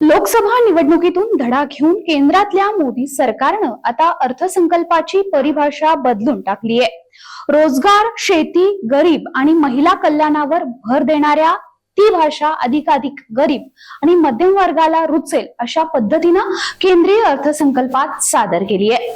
लोकसभा निवडणुकीतून धडा घेऊन केंद्रातल्या मोदी सरकारनं आता अर्थसंकल्पाची परिभाषा बदलून टाकली आहे रोजगार शेती गरीब आणि महिला कल्याणावर भर देणाऱ्या ती भाषा अधिकाधिक गरीब आणि मध्यम वर्गाला रुचेल अशा पद्धतीनं केंद्रीय अर्थसंकल्पात सादर केली आहे.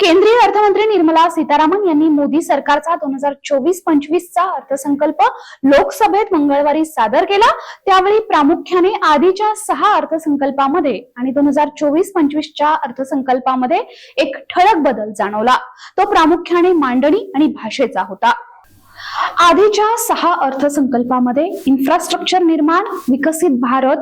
केंद्रीय अर्थमंत्री निर्मला सीतारामन यांनी मोदी सरकारचा दोन हजार चोवीस पंचवीसचा अर्थसंकल्प लोकसभेत मंगळवारी सादर केला. त्यावेळी प्रामुख्याने आधीच्या सहा अर्थसंकल्पामध्ये आणि दोन हजार चोवीस पंचवीसच्या अर्थसंकल्पामध्ये एक ठळक बदल जाणवला. तो प्रामुख्याने मांडणी आणि भाषेचा होता. आधीच्या सहा अर्थसंकल्पामध्ये इन्फ्रास्ट्रक्चर निर्माण विकसित भारत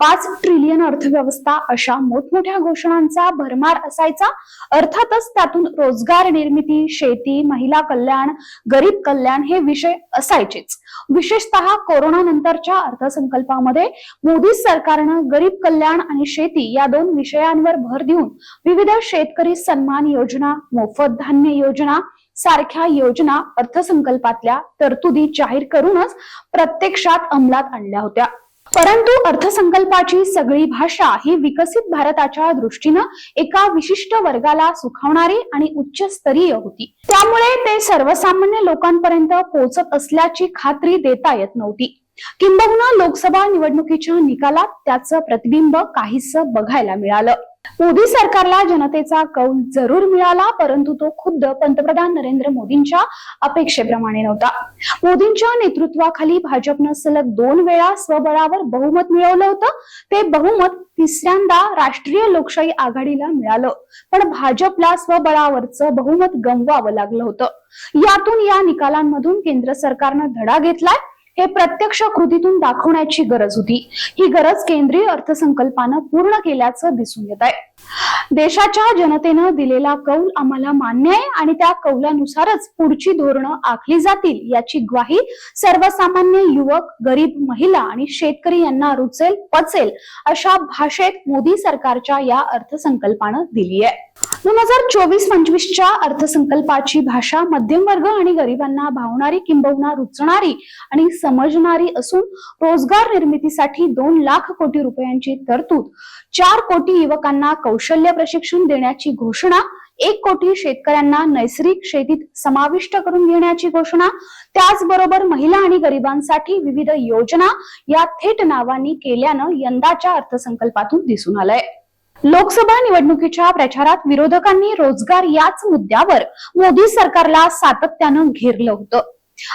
पाच ट्रिलियन अर्थव्यवस्था अशा मोठमोठ्या घोषणांचा भरमार असायचा. अर्थातच त्यातून रोजगार निर्मिती शेती महिला कल्याण गरीब कल्याण हे विषय असायचेच. विशेषतः कोरोना नंतरच्या अर्थसंकल्पामध्ये मोदी सरकारनं गरीब कल्याण आणि शेती या दोन विषयांवर भर देऊन विविध शेतकरी सन्मान योजना मोफत धान्य योजना सारख्या योजना अर्थसंकल्पातल्या तरतुदी जाहीर करूनच प्रत्यक्षात अंमलात आणल्या होत्या. परंतु अर्थसंकल्पाची सगळी भाषा ही विकसित भारताच्या दृष्टीनं एका विशिष्ट वर्गाला सुखावणारी आणि उच्च स्तरीय होती. त्यामुळे ते सर्वसामान्य लोकांपर्यंत पोहोचत असल्याची खात्री देता येत नव्हती. किंबहुना लोकसभा निवडणुकीच्या निकालात त्याचं प्रतिबिंब काहीस बघायला मिळालं. मोदी सरकारला जनतेचा कौल जरूर मिळाला परंतु तो खुद्द पंतप्रधान नरेंद्र मोदींच्या अपेक्षेप्रमाणे नव्हता. मोदींच्या नेतृत्वाखाली भाजपनं सलग दोन वेळा स्वबळावर बहुमत मिळवलं होतं. ते बहुमत तिसऱ्यांदा राष्ट्रीय लोकशाही आघाडीला मिळालं. पण भाजपला स्वबळावरचं बहुमत गमवावं लागलं होतं. यातून या निकालांमधून केंद्र सरकारनं धडा घेतलाय. हे प्रत्यक्ष कृतीतून दाखवण्याची गरज होती. ही गरज केंद्रीय अर्थसंकल्पानं पूर्ण केल्याचं दिसून येत आहे. देशाच्या जनतेनं दिलेला कौल आम्हाला मान्य आहे आणि त्या कौलानुसारच पुढची धोरणं आखली जातील याची ग्वाही सर्वसामान्य युवक गरीब महिला आणि शेतकरी यांना रुचेल पचेल अशा भाषेत मोदी सरकारच्या या अर्थसंकल्पानं दिली आहे. दोन हजार चोवीस पंचवीसच्या अर्थसंकल्पाची भाषा मध्यम वर्ग आणि गरिबांना भावणारी किंबहुना रुचणारी आणि समजणारी असून रोजगार निर्मितीसाठी दोन लाख कोटी रुपयांची तरतूद चार कोटी युवकांना कौशल्य प्रशिक्षण देण्याची घोषणा एक कोटी शेतकऱ्यांना नैसर्गिक शेतीत समाविष्ट करून घेण्याची घोषणा त्याचबरोबर महिला आणि गरिबांसाठी विविध योजना या थेट नावांनी केल्यानं यंदाच्या अर्थसंकल्पातून दिसून आलंय. लोकसभा निवडणुकीच्या प्रचारात विरोधकांनी रोजगार याच मुद्द्यावर मोदी सरकारला सातत्यानं घेरलं होतं.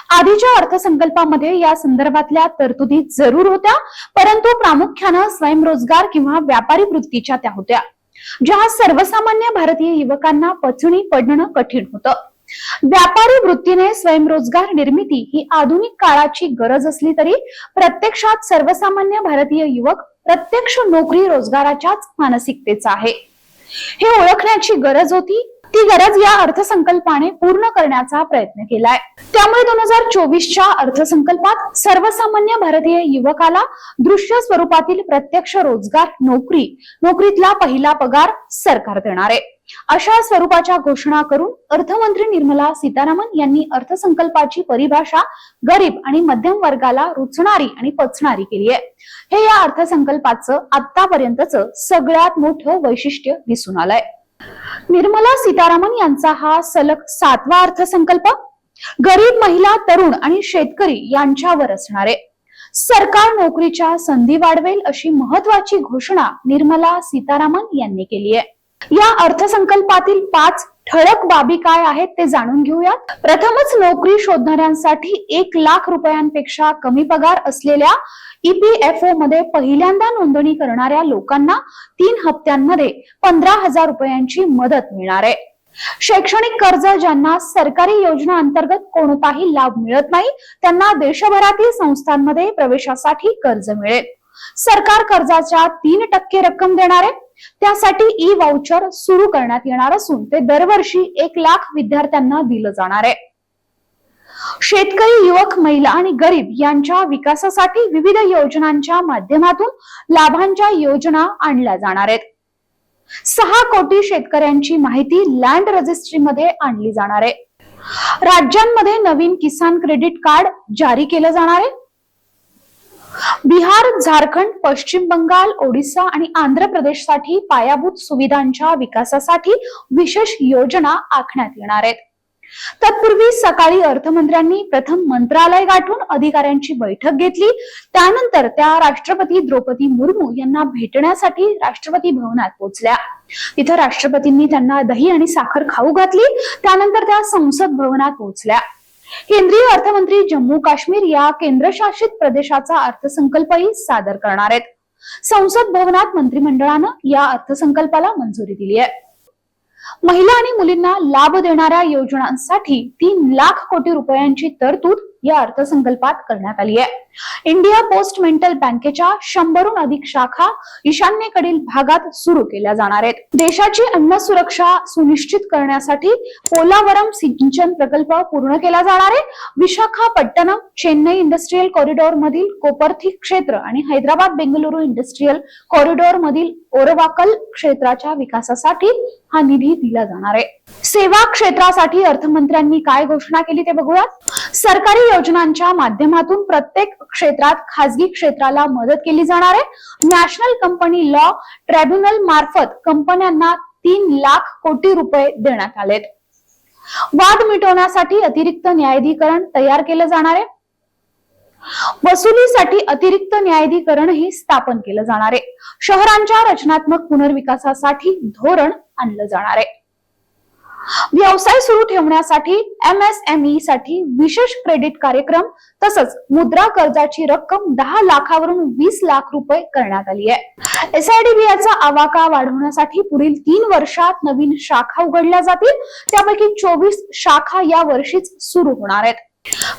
आधीच्या अर्थसंकल्पामध्ये या संदर्भातल्या तरतुदी जरूर होत्या परंतु प्रामुख्यानं स्वयंरोजगार किंवा व्यापारी वृत्तीच्या त्या होत्या ज्या सर्वसामान्य भारतीय युवकांना पचणी पडणं कठीण होतं. व्यापारी वृत्तीने स्वयंरोजगार निर्मिती ही आधुनिक काळाची गरज असली तरी प्रत्यक्षात सर्वसामान्य भारतीय युवक प्रत्यक्ष नोकरी रोजगाराच्याच मानसिकतेचा आहे. हे ओळखण्याची गरज होती ती गरज या अर्थसंकल्पाने पूर्ण करण्याचा प्रयत्न केलाय. त्यामुळे दोन हजार चोवीसच्या अर्थसंकल्पात सर्वसामान्य भारतीय युवकाला दृश्य स्वरूपातील प्रत्यक्ष रोजगार नोकरी नोकरीतला पहिला पगार सरकार देणार आहे. अशा स्वरूपाच्या घोषणा करून अर्थमंत्री निर्मला सीतारामन यांनी अर्थसंकल्पाची परिभाषा गरीब आणि मध्यम वर्गाला रुचणारी आणि पचणारी केली आहे. हे या अर्थसंकल्पाचं आतापर्यंतच सगळ्यात मोठं वैशिष्ट्य दिसून आलंय. निर्मला सीतारामन यांचा हा सलग सातवा अर्थसंकल्प? गरीब महिला तरुण आणि शेतकरी यांच्यावर असणार. आहे सरकार नोकरीच्या संधी वाढवेल अशी महत्वाची घोषणा निर्मला सीतारामन यांनी केली आहे. या अर्थसंकल्पातील पाच ठळक बाबी काय आहेत ते जाणून घेऊयात. प्रथमच नोकरी शोधणाऱ्यांसाठी एक लाख रुपयांपेक्षा कमी पगार असलेल्या ईपीएफओ मध्ये पहिल्यांदा नोंदणी करणाऱ्या लोकांना तीन हप्त्यांमध्ये पंधरा हजार रुपयांची मदत मिळणार आहे. शैक्षणिक कर्ज ज्यांना सरकारी योजना अंतर्गत कोणताही लाभ मिळत नाही त्यांना देशभरातील संस्थांमध्ये प्रवेशासाठी कर्ज मिळेल. सरकार कर्जाच्या तीन टक्के रक्कम देणार आहे. त्यासाठी ई वाउचर सुरू करण्यात येणार असून ते दरवर्षी एक लाख विद्यार्थ्यांना दिलं जाणार आहे. शेतकरी युवक महिला आणि गरीब यांच्या विकासासाठी विविध योजनांच्या माध्यमातून लाभांच्या योजना आणल्या जाणार आहेत. सहा कोटी शेतकऱ्यांची माहिती लँड रजिस्ट्रीमध्ये आणली जाणार आहे. राज्यांमध्ये नवीन किसान क्रेडिट कार्ड जारी केलं जाणार आहे. बिहार झारखंड पश्चिम बंगाल ओडिसा आणि आंध्र प्रदेशसाठी पायाभूत सुविधांच्या विकासासाठी विशेष योजना आखण्यात येणार आहेत. तत्पूर्वी सकाळी अर्थमंत्र्यांनी प्रथम मंत्रालय गाठून अधिकाऱ्यांची बैठक घेतली. त्यानंतर त्या राष्ट्रपती द्रौपदी मुर्मू यांना भेटण्यासाठी राष्ट्रपती भवनात पोहोचल्या. तिथं राष्ट्रपतींनी त्यांना दही आणि साखर खाऊ घातली. त्यानंतर त्या संसद भवनात पोहोचल्या. केंद्रीय अर्थमंत्री जम्मू काश्मीर या केंद्रशासित प्रदेशाचा अर्थसंकल्पही सादर करणार आहेत. संसद भवनात मंत्रिमंडळानं या अर्थसंकल्पाला मंजुरी दिली आहे महिला आणि मुलींना लाभ देणाऱ्या योजनांसाठी तीन लाख कोटी रुपयांची तरतूद या अर्थसंकल्पात करण्यात आली आहे. इंडिया पोस्ट मेंटल बँकेच्या शंभरहून अधिक शाखा ईशान्येकडील भागात सुरू केल्या जाणार आहेत. देशाची अन्न सुरक्षा सुनिश्चित करण्यासाठी पोलावरम सिंचन प्रकल्प पूर्ण केला जाणार आहे. विशाखापट्टणम चेन्नई इंडस्ट्रीयल कॉरिडॉर मधील कोपर्थी क्षेत्र आणि हैदराबाद बेंगलुरू इंडस्ट्रीयल कॉरिडॉर मधील ओरवाकल क्षेत्राच्या विकासासाठी हा निधी दिला जाणार आहे. सेवा क्षेत्रासाठी अर्थमंत्र्यांनी काय घोषणा केली ते बघूयात. सरकारी योजनांच्या माध्यमातून प्रत्येक क्षेत्रात खासगी क्षेत्राला मदत केली जाणार आहे. नॅशनल कंपनी लॉ ट्रायब्युनल मार्फत कंपन्यांना तीन लाख कोटी रुपये देण्यात आलेत. वाद मिटवण्यासाठी अतिरिक्त न्यायाधिकरण तयार केलं जाणार आहे. वसुलीसाठी अतिरिक्त न्यायाधिकरणही स्थापन केलं जाणार आहे. शहरांच्या रचनात्मक पुनर्विकासासाठी धोरण आणलं जाणार आहे. व्यवसाय सुरू ठेवण्यासाठी एमएसएमई साठी विशेष क्रेडिट कार्यक्रम तसंच मुद्रा कर्जाची रक्कम दहा लाखावरून वीस लाख रुपये करण्यात आली आहे. एसआयडीबीआयचा आवाका वाढवण्यासाठी पुढील तीन वर्षात नवीन शाखा उघडल्या जातील. त्यापैकी चोवीस शाखा या वर्षीच सुरू होणार आहेत.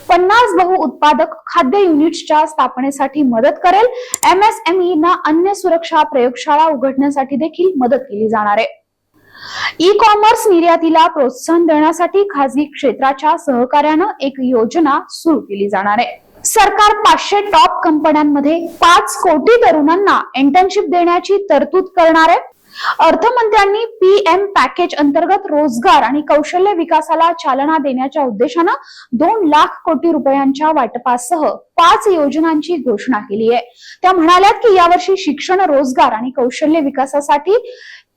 पन्नास बहुउत्पादक खाद्य युनिट्सच्या स्थापनेसाठी मदत करेल. एमएसएमई ना अन्य सुरक्षा प्रयोगशाळा उघडण्यासाठी देखील मदत केली जाणार आहे. ई कॉमर्स निर्यातीला प्रोत्साहन देण्यासाठी खासगी क्षेत्राच्या सहकार्यानं एक योजना सुरू केली जाणार आहे. सरकार पाचशे टॉप कंपन्यांमध्ये पाच कोटी तरुणांना इंटर्नशिप देण्याची तरतूद करणार आहे. अर्थमंत्र्यांनी पीएम पॅकेज अंतर्गत रोजगार आणि कौशल्य विकासाला चालना देण्याच्या उद्देशानं दोन लाख कोटी रुपयांच्या वाटपासह पाच योजनांची घोषणा केली आहे. त्या म्हणाल्यात की यावर्षी शिक्षण रोजगार आणि कौशल्य विकासासाठी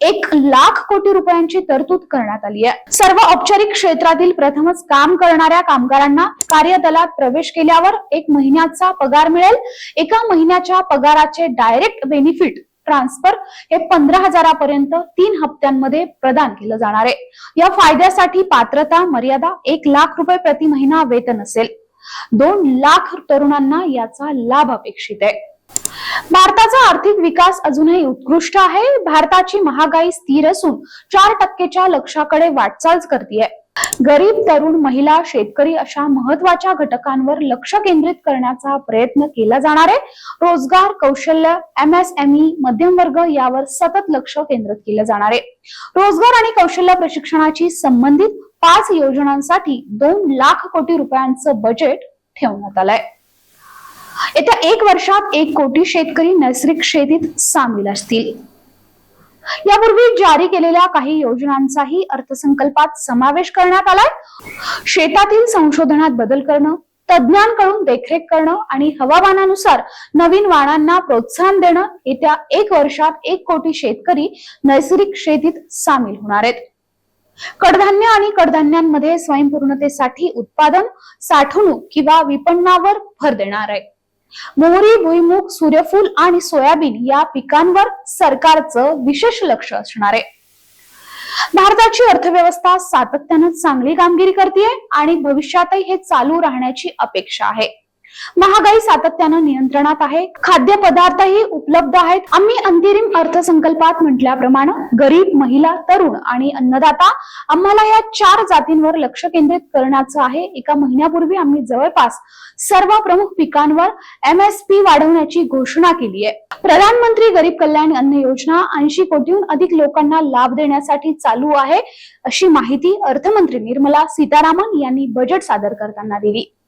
एक लाख कोटी रुपयांची तरतूद करण्यात आली आहे. सर्व औपचारिक क्षेत्रातील प्रथमच काम करणाऱ्या कामगारांना कार्यदलात प्रवेश केल्यावर एक महिन्याचा पगार मिळेल. एका महिन्याच्या पगाराचे डायरेक्ट बेनिफिट ट्रान्सफर हे पंधरा हजारापर्यंत तीन हप्त्यांमध्ये प्रदान केलं जाणार आहे. या फायद्यासाठी पात्रता मर्यादा एक लाख रुपये प्रति महिना वेतन असेल. दोन लाख तरुणांना याचा लाभ अपेक्षित आहे. भारताचा आर्थिक विकास अजूनही उत्कृष्ट आहे. भारताची महागाई स्थिर असून चार टक्केच्या लक्षाकडे वाटचाल करते गरीब तरुण महिला शेतकरी अशा महत्त्वाच्या घटकांवर लक्ष केंद्रित करण्याचा प्रयत्न केला जाणार आहे. रोजगार कौशल्य एमएसएमई मध्यम वर्ग यावर सतत लक्ष केंद्रित केलं जाणार आहे. रोजगार आणि कौशल्य प्रशिक्षणाची संबंधित पाच योजनांसाठी दोन लाख कोटी रुपयांचं बजेट ठेवण्यात आलंय. येत्या एक वर्षात एक कोटी शेतकरी नैसर्गिक शेतीत सामील असतील. यापूर्वी जारी केलेल्या काही योजनांचाही अर्थसंकल्पात समावेश करण्यात आलाय. शेतातील संशोधनात बदल करणं तज्ज्ञांकडून देखरेख करणं आणि हवामानानुसार नवीन वाणांना प्रोत्साहन देणं येत्या एक वर्षात एक कोटी शेतकरी नैसर्गिक शेतीत सामील होणार आहेत. कडधान्य आणि कडधान्यांमध्ये स्वयंपूर्णतेसाठी उत्पादन साठवणूक किंवा विपणनावर भर देणार आहे. मोहरी भुईमुग सूर्यफूल आणि सोयाबीन या पिकांवर सरकारचं विशेष लक्ष असणार आहे. भारताची अर्थव्यवस्था सातत्यानं चांगली कामगिरी करते आणि भविष्यातही हे चालू राहण्याची अपेक्षा आहे. महागाई सातत्यानं नियंत्रणात आहे. खाद्यपदार्थही उपलब्ध आहेत. आम्ही अंतरिम अर्थसंकल्पात म्हटल्याप्रमाणे गरीब महिला तरुण आणि अन्नदाता आम्हाला या चार जातींवर लक्ष केंद्रित करण्याचं आहे. एका महिन्यापूर्वी आम्ही जवळपास सर्व प्रमुख पिकांवर एमएसपी वाढवण्याची घोषणा केली आहे. प्रधानमंत्री गरीब कल्याण अन्न योजना ऐंशी कोटीहून अधिक लोकांना लाभ देण्यासाठी चालू आहे अशी माहिती अर्थमंत्री निर्मला सीतारामन यांनी बजेट सादर करताना दिली.